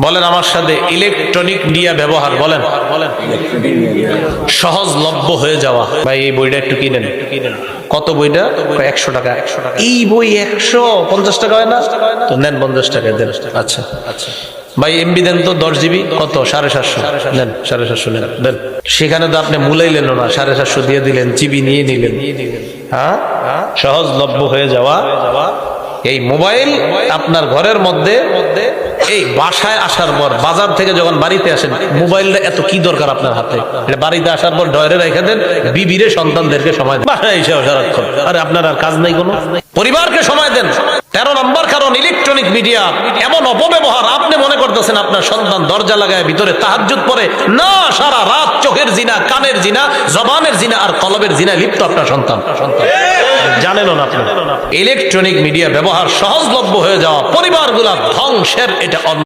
বলেন আমার সাথে ইলেকট্রনিক মিডিয়া ব্যবহার, বলেন। বলেন সহজলভ্য হয়ে যাওয়া। ভাই, এই বইটা একটু কিনেন। কত বইটা? একশো টাকা একশো টাকা। এই বই একশো, পঞ্চাশ টাকা হয় না? তো নেন পঞ্চাশ টাকা দেন। আচ্ছা। আচ্ছা ভাই এমবি দেন তো দশ জিবি? কত? সাড়ে সাতশো। নেন, সাড়ে সাতশো নেন, দেন। সেখানে তো আপনি মুলাইলেন না, সাড়ে সাতশো দিয়ে দিলেন, জিবি নিয়ে নিলেন। হ্যাঁ? সহজলভ্য হয়ে যাওয়া। এই মোবাইল আপনার ঘরের মধ্যে মধ্যে এই বাসায় আসার পর, বাজার থেকে যখন বাড়িতে আসেন, মোবাইলটা এত কি দরকার আপনার হাতে? এটা বাড়িতে আসার পর ডয়রে রেখে দেন, বিবিরে সন্তানদেরকে সময় দেন। বাসায় এসে সারাক্ষণ। আরে, আপনার আর কাজ নাই কোনো? পরিবারকে সময় দেন। তেরো নম্বর কারণ ইলেকট্রনিক মিডিয়া এমন অপব্যবহার আপনি মনে করতেছেন আপনার সন্তান দরজা লাগায়, ভিতরে তাহাজ্জুদ পরে না, সারা রাত চোখের জিনা, কানের জিনা, জবানের জিনা আর কলবের জিনা লিপ্ত আপনার সন্তান সন্তান। জানেন না ইলেকট্রনিক মিডিয়া ব্যবহার সহজলভ্য হয়ে যাওয়া পরিবারগুলা ধ্বংসের এটা